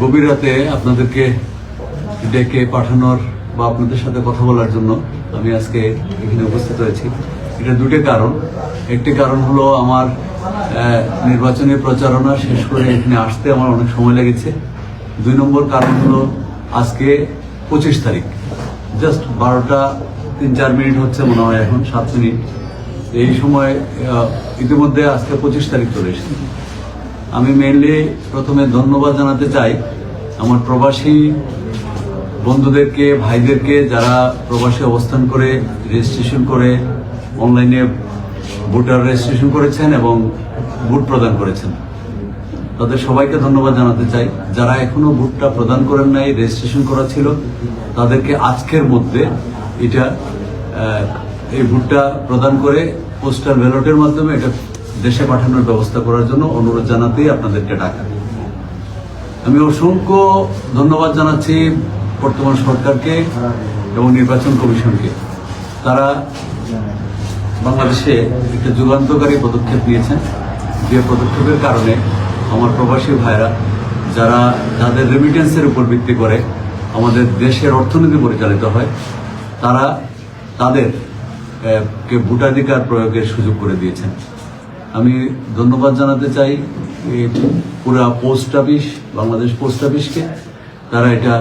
গভীর রাতে আপনাদেরকে ডেকে পাঠানোর বা আপনাদের সাথে কথা বলার জন্য আমি আজকে এখানে উপস্থিত হয়েছি। এটা দুটি কারণ। একটি কারণ হলো আমার নির্বাচনী প্রচারণা শেষ করে এখানে আসতে আমার অনেক সময় লেগেছে। দুই নম্বর কারণ হলো আজকে পঁচিশ তারিখ। জাস্ট বারোটা তিন চার মিনিট হচ্ছে মনে হয় এখন, সাত মিনিট। এই সময় ইতিমধ্যে আজকে পঁচিশ তারিখ চলে এসেছে। আমি মেনলি প্রথমে ধন্যবাদ জানাতে চাই আমার প্রবাসী বন্ধুদেরকে, ভাইদেরকে যারা প্রবাসী অবস্থান করে রেজিস্ট্রেশন করে অনলাইনে ভোটার রেজিস্ট্রেশন করেছেন এবং ভোট প্রদান করেছেন। তাদের সবাইকে ধন্যবাদ জানাতে চাই। যারা এখনও ভোটটা প্রদান করেন নাই রেজিস্ট্রেশন করা ছিল, তাদেরকে আজকের মধ্যে এটা এই ভোটটা প্রদান করে পোস্টাল ব্যালটের মাধ্যমে এটা দেশে পাঠানোর ব্যবস্থা করার জন্য অনুরোধ জানাতেই আপনাদেরকে ডাকা। আমি অসংখ্য ধন্যবাদ জানাচ্ছি বর্তমান সরকারকে এবং নির্বাচন কমিশনকে। তারা বাংলাদেশে একটা যুগান্তকারী পদক্ষেপ নিয়েছেন। যে পদক্ষেপের কারণে আমার প্রবাসী ভাইরা, যারা যাদের রেমিটেন্সের উপর ভিত্তি করে আমাদের দেশের অর্থনীতি পরিচালিত হয়, তারা তাদের কে ভোটাধিকার প্রয়োগের সুযোগ করে দিয়েছেন। আমি ধন্যবাদ জানাতে চাই পুরা পোস্ট অফিস, বাংলাদেশ পোস্ট অফিসকে। তারা এটা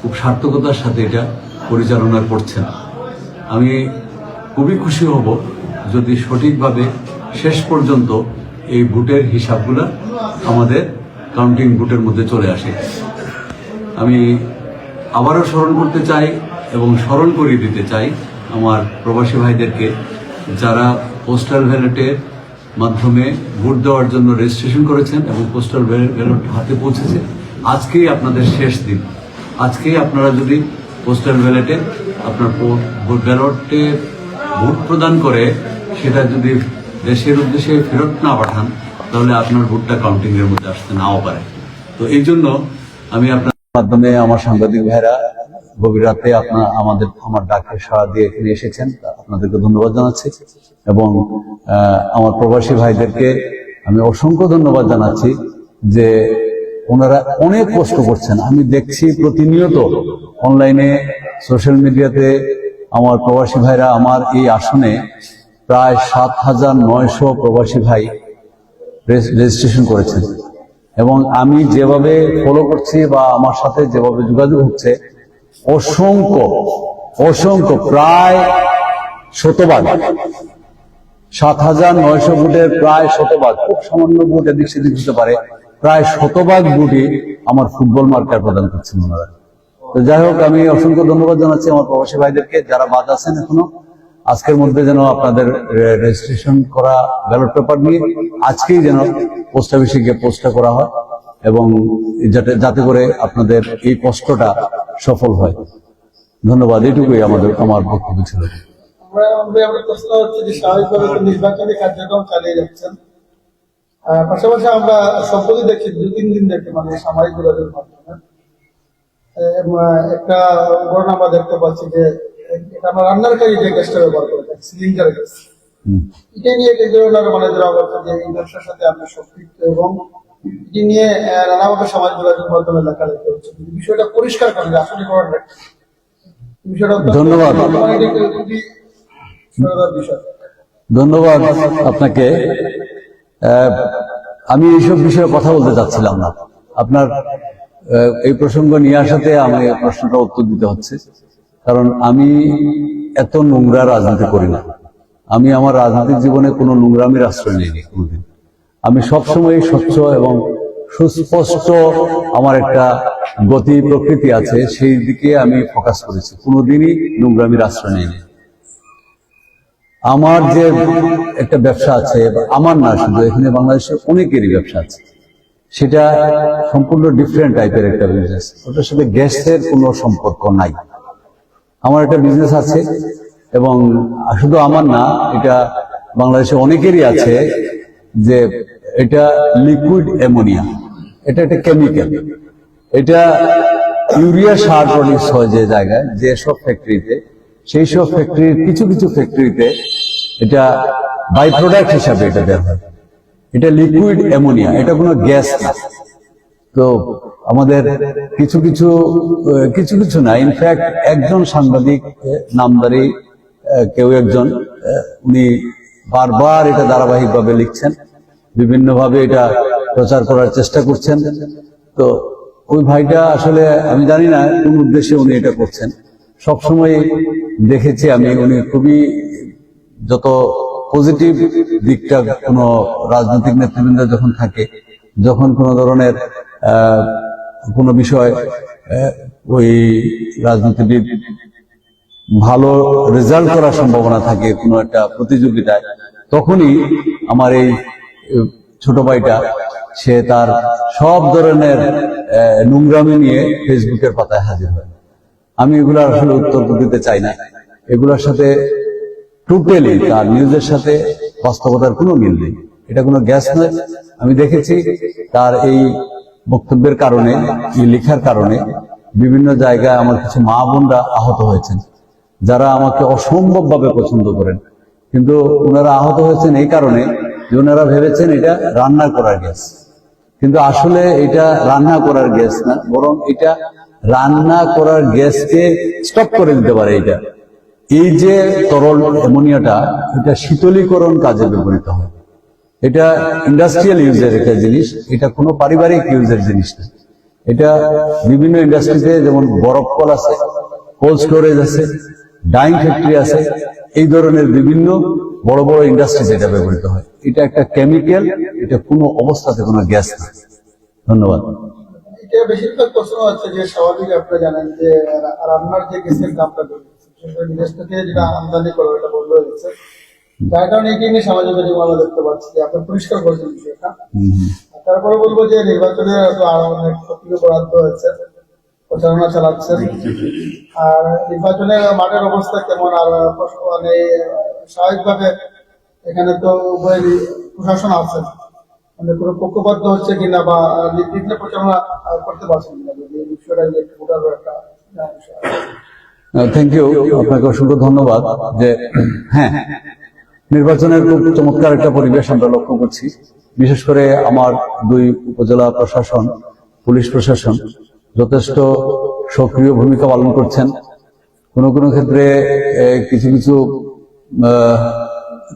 খুব সার্থকতার সাথে এটা পরিচালনা করছেন। আমি খুবই খুশি হব যদি সঠিকভাবে শেষ পর্যন্ত এই ভোটের হিসাবগুলো আমাদের কাউন্টিং ভোটের মধ্যে চলে আসে। আমি আবারও স্মরণ করতে চাই এবং স্মরণ করিয়ে দিতে চাই আমার প্রবাসী ভাইদেরকে যারা পোস্টাল ব্যালটের মাধ্যমে ভোট দেওয়ার জন্য রেজিস্ট্রেশন করেছেন এবং পোস্টাল ব্যালট হাতে পৌঁছেছে। আজকেই আপনাদের শেষ দিন। আজকেই আপনারা যদি পোস্টাল ব্যালটে আপনার ব্যালটে ভোট প্রদান করে সেটা যদি দেশের উদ্দেশ্যে ফেরত না পাঠান, তাহলে আপনার ভোটটা কাউন্টিং এর মধ্যে আসতে নাও পারে। তো এই জন্য আমি আপনার মাধ্যমে আমার সাংবাদিক ভাইরা, গভীর রাতে আপনার, আমাদের, আমার ডাকে সাড়া দিয়ে এখানে এসেছেন। আপনাদেরকে ধন্যবাদ জানাচ্ছি এবং আমার প্রবাসী ভাইদেরকে আমি অসংখ্য ধন্যবাদ জানাচ্ছি যে ওনারা অনেক কষ্ট করছেন। আমি দেখছি প্রতিনিয়ত অনলাইনে, সোশ্যাল মিডিয়াতে আমার প্রবাসী ভাইরা আমার এই আসনে প্রায় সাত হাজার নয়শো প্রবাসী ভাই রেজ- রেজিস্ট্রেশন করেছেন। এবং আমি যেভাবে ফলো করছি বা আমার সাথে যেভাবে যোগাযোগ হচ্ছে, অসংখ্য অসংখ্য, প্রায় শতভাগ সাত হাজার নয়শো ভোটের প্রায় শতভাগ, খুব সামান্য ভোট এদিক সেদিক হতে পারে, প্রায় শতভাগ ভোটই আমার ফুটবল মার্কার প্রদান করছেন ওনারা। তো যাই হোক, আমি অসংখ্য ধন্যবাদ জানাচ্ছি আমার প্রবাসী ভাইদেরকে, যারা বাদ আছেন এখনও। আজকের মধ্যে যেন আপনাদের রেজিস্ট্রেশন করা ব্যালট পেপার নিয়ে আজকেই যেন পোস্ট অফিসে গিয়ে পোস্টটা করা হয় এবং যাতে যাতে করে আপনাদের এই কষ্টটা সফল হয়। ধন্যবাদ এটুকুই আমাদের, আমার বক্তব্য ছিল। আমরা আমরা আমরা প্রশ্ন হচ্ছে যে স্বাভাবিকভাবে নির্বাচনী কার্যক্রম চালিয়ে যাচ্ছেন। পাশাপাশি আমরা দেখি দু তিন দিন দেখি মানে সামাজিক যোগাযোগ মাধ্যমে। একটা ঘটনা আমরা দেখতে পাচ্ছি যে এটা আমরা রান্নার কাজে যে গ্যাসটা ব্যবহার করে থাকি সিলিন্ডার গ্যাস। এটা নিয়ে মানে বলছে যে এই ব্যবসার সাথে আমরা সম্পৃক্ত এবং এটি নিয়ে নানাভাবে সামাজিক যোগাযোগ মাধ্যমে লেখালেখি হচ্ছে। কিন্তু বিষয়টা পরিষ্কার করে যে আসলে করার বিষয়টা ধন্যবাদ। ধন্যবাদ আপনাকে। আমি এইসব বিষয়ে কথা বলতে চাচ্ছিলাম না। আপনার এই প্রসঙ্গ নিয়ে আসাতে আমি প্রশ্নটা উত্তর দিতে হচ্ছে। কারণ আমি এত নোংরা রাজনীতি করি না। আমি আমার রাজনৈতিক জীবনে কোনো নোংরামির আশ্রয় নেইনি কোনোদিন। আমি সবসময় স্বচ্ছ এবং সুস্পষ্ট আমার একটা গতি প্রকৃতি আছে, সেই দিকে আমি ফোকাস করেছি। কোনোদিনই নোংরামির আশ্রয় নেইনি। আমার যে একটা ব্যবসা আছে, আমার না, শুধু এখানে বাংলাদেশের অনেকেরই ব্যবসা আছে। সেটা সম্পূর্ণ ডিফারেন্ট টাইপের একটা বিজনেস ওটার সাথে গ্যাসের কোনো সম্পর্ক নাই। আমার একটা বিজনেস আছে এবং শুধু আমার না, এটা বাংলাদেশে অনেকেরই আছে যে এটা লিকুইড অ্যামোনিয়া এটা একটা কেমিক্যাল এটা ইউরিয়া সার প্রডিউস হয় যে জায়গায়, যে সব ফ্যাক্টরিতে সেই সব ফ্যাক্টরির কিছু কিছু ফ্যাক্টরিতে এটা বাই প্রোডাক্ট হিসাবে এটা দেওয়া হয়। এটা লিকুইড অ্যামোনিয়া এটা কোনো গ্যাস না। তো আমাদের কিছু কিছু কিছু কিছু না। ইনফ্যাক্ট একজন সাংবাদিক নামদারি কেউ একজন উনি বারবার এটা ধারাবাহিকভাবে লিখছেন। বিভিন্নভাবে এটা প্রচার করার চেষ্টা করছেন। তো ওই ভাইটা আসলে, আমি জানি না কোন উদ্দেশ্যে উনি এটা করছেন। সবসময় দেখেছি আমি, উনি খুবই যত পজিটিভ দিকটা কোনো রাজনৈতিক নেতৃবৃন্দ যখন থাকে, যখন কোনো ধরনের কোনো বিষয় ওই রাজনীতিবিদ ভালো রেজাল্ট করার সম্ভাবনা থাকে, কোনো একটা প্রতিযোগিতায়, তখনই আমার এই ছোট ভাইটা, সে তার সব ধরনের নোংরামি নিয়ে ফেসবুকের পাতায় হাজির হয়। আমি এগুলার আসলে উত্তর দিতে চাই না। এগুলোর সাথে টোটালি তার নিউজের সাথে বাস্তবতার কোনো মিল নেই। এটা কোনো গ্যাস নয়। আমি দেখেছি তার এই বক্তব্যের কারণে, এই লেখার কারণে বিভিন্ন জায়গায় আমার কিছু মা বোনরা আহত হয়েছেন, যারা আমাকে অসম্ভবভাবে পছন্দ করেন। কিন্তু ওনারা আহত হয়েছেন এই কারণে যে ওনারা ভেবেছেন এটা রান্না করার গ্যাস। কিন্তু আসলে এটা রান্না করার গ্যাস না, বরং এটা রান্না করার গ্যাসকে স্টপ করে দিতে পারে এটা এই যে তরল অ্যামোনিয়াটা, এটা শীতলীকরণ কাজে ব্যবহৃত হয়। এটা ইন্ডাস্ট্রিয়াল ইউজের একটা জিনিস, এটা কোনো পারিবারিক ইউজের জিনিস না। এটা বিভিন্ন ইন্ডাস্ট্রিতে যেমন বরফ কল আছে কোল্ড স্টোরেজ আছে ডাইং ফ্যাক্টরি আছে, এই ধরনের বিভিন্ন বড় বড় ইন্ডাস্ট্রিতে এটা ব্যবহৃত হয়। এটা একটা কেমিক্যাল এটা কোনো অবস্থাতে কোনো গ্যাস না। ধন্যবাদ। এটা বেশিরভাগ প্রশ্ন হচ্ছে যে স্বাভাবিক আপনারা জানেন যে রান্নার যে গ্যাসের দামটা বেড়ে বিদেশ থেকে যেটা আমদানি করে এটা বন্ধ হয়ে গেছে যার কারণে এটি নিয়ে সামাজিক আমরা দেখতে পাচ্ছি যে আপনি পরিষ্কার করছেন বিষয়টা তারপরে বলব যে নির্বাচনে আরও অনেক সক্রিয় বরাদ্দ হয়েছে প্রচারণা চালাচ্ছেন আর নির্বাচনের মাঠের অবস্থা কেমন? আর মানে স্বাভাবিকভাবে এখানে তো উভয় প্রশাসন আছে। মানে কোনো পক্ষপাত হচ্ছে কিনা বা নির্বিঘ্ন প্রচারণা করতে পারছেন কিনা? যদি বিষয়টা নিয়ে একটু একটা। থ্যাংক ইউ আপনাকে অসংখ্য ধন্যবাদ যে হ্যাঁ নির্বাচনের খুব চমৎকার একটা পরিবেশ আমরা লক্ষ্য করছি। বিশেষ করে আমার দুই উপজেলা প্রশাসন, পুলিশ প্রশাসন যথেষ্ট সক্রিয় ভূমিকা পালন করছেন। কোনো কোনো ক্ষেত্রে কিছু কিছু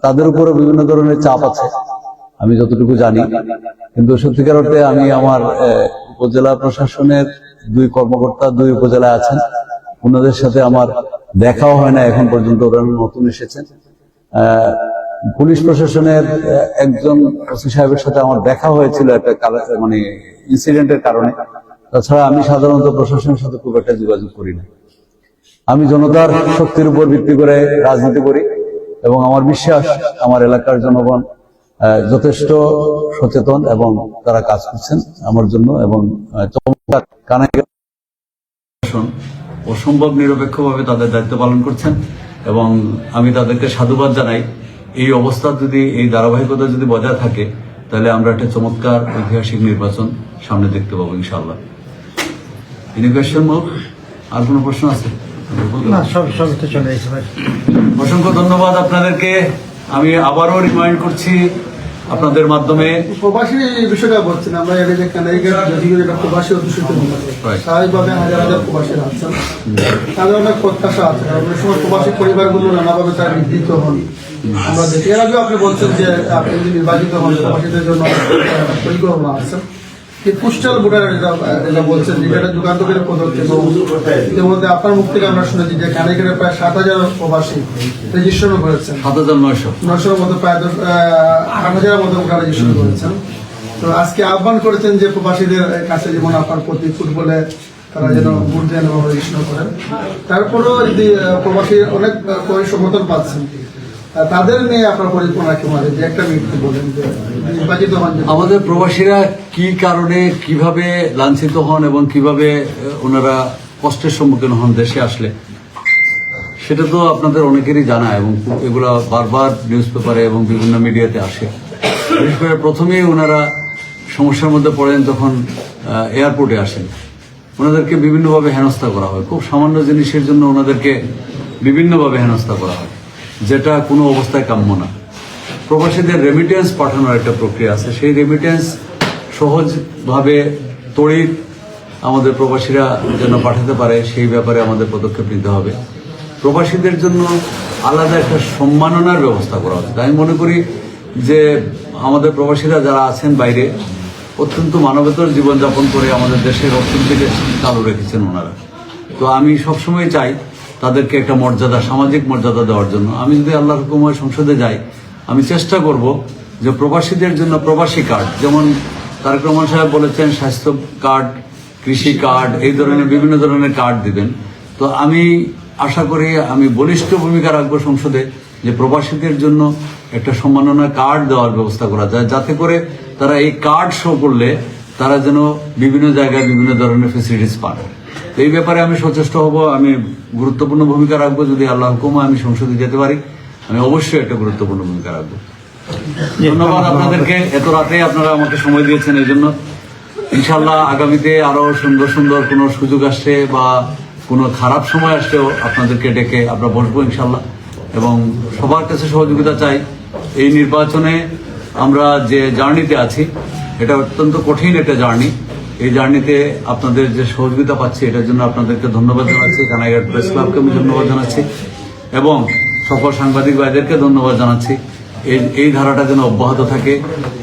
তাদের উপরও বিভিন্ন ধরনের চাপ আছে। আমি যতটুকু জানি। কিন্তু সত্যিকার অর্থে আমি আমার উপজেলা প্রশাসনের দুই কর্মকর্তা দুই উপজেলায় আছেন। ওনাদের সাথে আমার দেখাও হয় না, এখন পর্যন্ত ওরা নতুন এসেছেন। পুলিশ প্রশাসনের একজন ওসি সাহেবের সাথে আমার দেখা হয়েছিল একটা মানে ইনসিডেন্টের কারণে। তাছাড়া আমি সাধারণত প্রশাসনের সাথে খুব একটা যোগাযোগ করি না। আমি জনতার শক্তির উপর ভিত্তি করে রাজনীতি করি এবং আমার বিশ্বাস, আমার এলাকার জনগণ যথেষ্ট সচেতন এবং তারা কাজ করছেন আমার জন্য এবং চমৎকার কানে অসম্ভব নিরপেক্ষভাবে তাদের দায়িত্ব পালন করছেন এবং আমি তাদেরকে সাধুবাদ জানাই। এই অবস্থা যদি এই ধারাবাহিকতা যদি বজায় থাকে তাহলে আমরা একটা চমৎকার ঐতিহাসিক নির্বাচন সামনে দেখতে পাবো এনি কোয়েশ্চেন আর কোনো প্রশ্ন আছে? অসংখ্য ধন্যবাদ আপনাদেরকে। আমি আবারও রিমাইন্ড করছি আপনাদের মাধ্যমে প্রবাসী বিষয়টা বলছেন আমরা এর যে কানাইগের যদিও এটা প্রবাসী অধ্যুষিত স্বাভাবিকভাবে হাজার হাজার প্রবাসীরা আছেন। তাদের অনেক প্রত্যাশা আছে অনেক সময় প্রবাসী পরিবারগুলো নানাভাবে তারা হন। আমরা দেখি। এর আগেও আপনি বলছেন যে আপনি যদি নির্বাচিত হন প্রবাসীদের জন্য পরিকল্পনা আছে। পোস্টাল ভোটার যেটা বলছেন যে এটা যুগান্তকের পদক্ষেপ এবং ইতিমধ্যে আপনার মুখ থেকে আমরা শুনেছি যে প্রায় সাত হাজার প্রবাসী রেজিস্ট্রেশনও করেছেন। সাত হাজার নয়শো। নশোর মতো প্রায় আট হাজারের মতো রেজিস্ট্রেশন করেছেন। তো আজকে আহ্বান করেছেন যে প্রবাসীদের কাছে যেমন আপনার প্রতি ফুটবলে তারা যেন ভোট দেন এবং রেজিস্ট্রেশন করেন। তারপরেও যদি প্রবাসী অনেক সমর্থন পাচ্ছেন। তাদের নিয়ে আপনার পরিকল্পনা একটা বলেন যে আমাদের প্রবাসীরা কি কারণে কীভাবে লাঞ্ছিত হন এবং কীভাবে ওনারা কষ্টের সম্মুখীন হন দেশে আসলে? সেটা তো আপনাদের অনেকেরই জানা এবং এগুলা বারবার নিউজ পেপারে এবং বিভিন্ন মিডিয়াতে আসে। বিশেষ করে প্রথমেই ওনারা সমস্যার মধ্যে পড়েন আহ, এয়ারপোর্টে আসেন। ওনাদেরকে বিভিন্নভাবে হেনস্থা করা হয়। খুব সামান্য জিনিসের জন্য ওনাদেরকে বিভিন্নভাবে হেনস্থা করা হয়। যেটা কোনো অবস্থায় কাম্য না। প্রবাসীদের রেমিটেন্স পাঠানোর একটা প্রক্রিয়া আছে। সেই রেমিটেন্স সহজভাবে তড়িৎ আমাদের প্রবাসীরা যেন পাঠাতে পারে, সেই ব্যাপারে আমাদের পদক্ষেপ নিতে হবে। প্রবাসীদের জন্য আলাদা একটা সম্মাননার ব্যবস্থা করা উচিত আমি মনে করি যে আমাদের প্রবাসীরা যারা আছেন বাইরে, অত্যন্ত মানবেতর জীবনযাপন করে আমাদের দেশের অর্থনীতিকে চালু রেখেছেন ওনারা। তো আমি সবসময় চাই তাদেরকে একটা মর্যাদা, সামাজিক মর্যাদা দেওয়ার জন্য। আমি যদি আল্লাহ হুকুমের সংসদে যাই, আমি চেষ্টা করব যে প্রবাসীদের জন্য প্রবাসী কার্ড, যেমন তারেক রহমান সাহেব বলেছেন, স্বাস্থ্য কার্ড, কৃষি কার্ড, এই ধরনের বিভিন্ন ধরনের কার্ড দিবেন। তো আমি আশা করি, আমি বলিষ্ঠ ভূমিকা রাখব সংসদে যে প্রবাসীদের জন্য একটা সম্মাননা কার্ড দেওয়ার ব্যবস্থা করা যায়, যাতে করে তারা এই কার্ড শো করলে তারা যেন বিভিন্ন জায়গায় বিভিন্ন ধরনের ফেসিলিটিস পান এই ব্যাপারে আমি সচেষ্ট হব, আমি গুরুত্বপূর্ণ ভূমিকা রাখব, যদি আল্লাহ হুকুমে আমি সংসদে যেতে পারি। আমি অবশ্যই একটা গুরুত্বপূর্ণ ভূমিকা রাখব। ধন্যবাদ আপনাদেরকে, এত রাতে আপনারা আমাকে সময় দিয়েছেন এই জন্য। ইনশাল্লাহ আগামীতে আরও সুন্দর সুন্দর কোনো সুযোগ আসছে বা কোনো খারাপ সময় আসলেও আপনাদেরকে ডেকে আমরা বসবো ইনশাল্লাহ এবং সবার কাছে সহযোগিতা চাই। এই নির্বাচনে আমরা যে জার্নিতে আছি, এটা অত্যন্ত কঠিন একটা জার্নি। এই জার্নিতে আপনাদের যে সহযোগিতা পাচ্ছি, এটার জন্য আপনাদেরকে ধন্যবাদ জানাচ্ছি, কানাইঘাট প্রেস ক্লাবকে আমি ধন্যবাদ জানাচ্ছি, এবং সকল সাংবাদিক ভাইদেরকে ধন্যবাদ জানাচ্ছি। এই এই ধারাটা যেন অব্যাহত থাকে,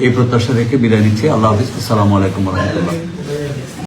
এই প্রত্যাশা রেখে বিদায় নিচ্ছি। আল্লাহ হাফিজ। আসসালামু আলাইকুম রহমতুল্লাহ।